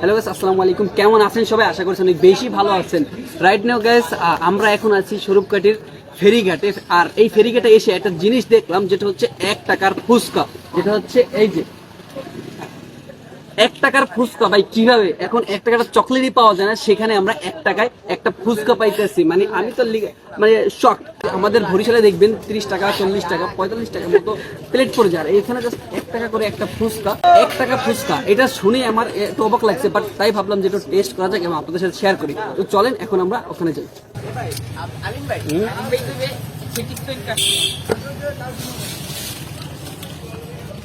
Hello guys আসসালামু আলাইকুম। কেমন আছেন সবাই? আশা করছি অনেক বেশি ভালো আছেন। রাইট নেও গাইস আমরা এখন আছি স্বরূপকাঠির ফেরিঘাটে। আর এই ফেরিঘাটে এসে একটা জিনিস দেখলাম, যেটা হচ্ছে এক টাকার ফুচকা। যেটা হচ্ছে এই যে এক টাকার ফুচকা ভাই কীভাবে? এখন এক টাকার চকলেটই পাওয়া যায় না সেখানে আমরা এক টাকায় একটা ফুচকা পাইতেছি। মানে আমি তো মানে শখ আমাদের বরিশালে দেখবেন ত্রিশ টাকা চল্লিশ টাকা পঁয়তাল্লিশ টাকার মতো প্লেট পড়ে যায়। এখানে জাস্ট এক টাকা করে একটা ফুচকা এক টাকা ফুচকা। এটা শুনে আমার একটু অবাক লাগছে বাট তাই ভাবলাম যে একটু টেস্ট করা যাক এবং আপনাদের সাথে শেয়ার করি। তো চলেন এখন আমরা ওখানে যাই।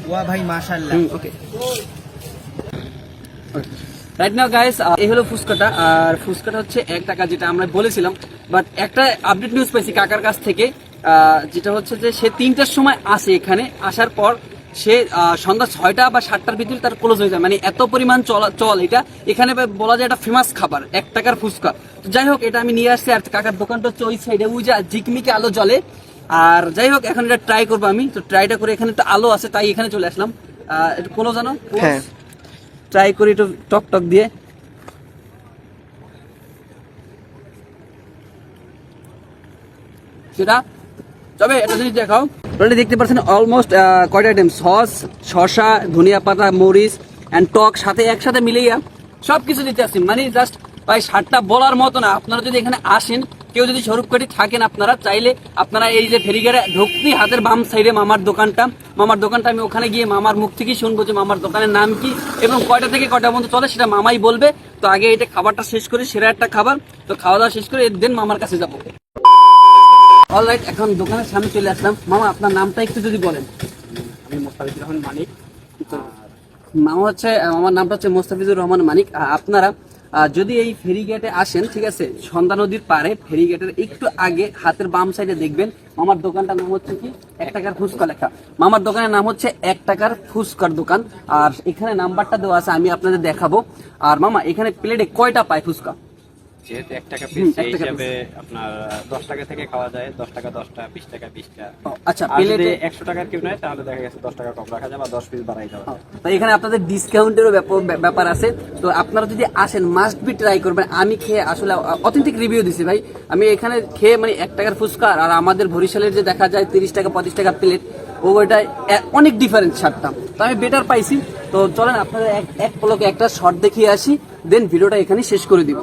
ওয়া ভাই মাশাল্লাহ ওকে রাইট নাও গাইস এই হলো আর হচ্ছে এক টাকা যেটা আমরা বলেছিলাম বাট একটা আপডেট নিউজ পাইছি কাকার কাছ থেকে যেটা হচ্ছে যে সে তিনটার সময় আসে এখানে, আসার পর সে সন্ধ্যা ছয়টা বা সাতটার ভিতরে তার ক্লোজ হয়ে যায় মানে এত পরিমাণ চল চল এটা, এখানে বলা যায় এটা ফেমাস খাবার, এক টাকার ফুচকা। তো যাই হোক, এটা আমি নিয়ে আসছি, আর কাকার দোকানটা হচ্ছে ওই সাইডে ওই যে ঝিকমিকে আলো জ্বলে। আর যাই হোক, এখন এটা ট্রাই করব আমি, তো ট্রাইটা করে এখানে তো আলো আছে, তাই এখানে চলে আসলাম। একটু জানো হ্যাঁ। ট্রাই করি একটু টক টক দিয়ে। সেটা? তবে একটা জিনিস দেখাও। টোটালি দেখতে পাচ্ছেন অলমোস্ট কয়টা আইটেম সস, শসা, ধনিয়া পাতা, মরিচ অ্যান্ড টক সাথে একসাথে মিলিয়ে সব কিছু দিতে আসছি। মানে জাস্ট ভাই সাতটা বলার মতো না। আপনারা যদি এখানে আসেন কেউ যদি স্বরূপকাঠি থাকেন আপনারা চাইলে আপনারা এই যে ফেরিঘাটে ঢুকতে হাতের বাম সাইডে মামার দোকানটা মামার দোকানটা আমি ওখানে গিয়ে মামার মুখ থেকেই শুনব যে মামার দোকানের নাম কি এবং কয়টা থেকে কয়টা পর্যন্ত চলে সেটা মামাই বলবে। তো আগে এটা খাবারটা শেষ করি সেরা একটা খাবার। তো খাওয়া দাওয়া শেষ করে দেন মামার কাছে যাব। অলরাইট এখন দোকানের সামনে চলে আসলাম। মামা আপনার নামটা একটু যদি বলেন। আমি মোস্তাফিজুর রহমান মানিক। মামা হচ্ছে আমার নামটা হচ্ছে মোস্তাফিজুর রহমান মানিক। আপনারা যদি এই ফেরিঘাটে আসেন, ঠিক আছে, সন্ধ্যা নদীর পারে ফেরিঘাটের একটু আগে হাতের বাম সাইডে দেখবেন, মামার দোকানটার নাম হচ্ছে কি? এক টাকার ফুচকা লেখা। মামার দোকানের নাম হচ্ছে এক টাকার ফুচকার দোকান। আর এখানে নাম্বারটা দেওয়া আছে, আমি আপনাদের দেখাবো। আর মামা, এখানে প্লেটে কয়টা পায় ফুচকা? যেহেতু এক টাকা পিস সেই হিসাবে আপনার দশ টাকা থেকে খাওয়া যায় দশ টাকা দশটা বিশ টাকা বিশটা আচ্ছা প্লেটে একশো টাকার কেউ নেয় তাহলে দেখা গেছে দশ টাকা কম রাখা যায় বা দশ পিস বাড়াই তাই এখানে আপনাদের ডিসকাউন্টেরও ব্যাপার আছে। তো আপনারা যদি আসেন মাস্ট বি ট্রাই করবেন। আমি খেয়ে আসলে অথেন্টিক রিভিউ দিছি ভাই। আমি এখানে খেয়ে মানে এক টাকার ফুচকা আর আমাদের বরিশালের যে দেখা যায় তিরিশ টাকা পঁচিশ টাকা প্লেট ও ওইটায় অনেক ডিফারেন্স ছাড়টা তো আমি বেটার পাইছি। তো চলেন আপনাদের এক এক পলকে একটা শর্ট দেখিয়ে আসি। দেন ভিডিওটা এখানে শেষ করে দিব।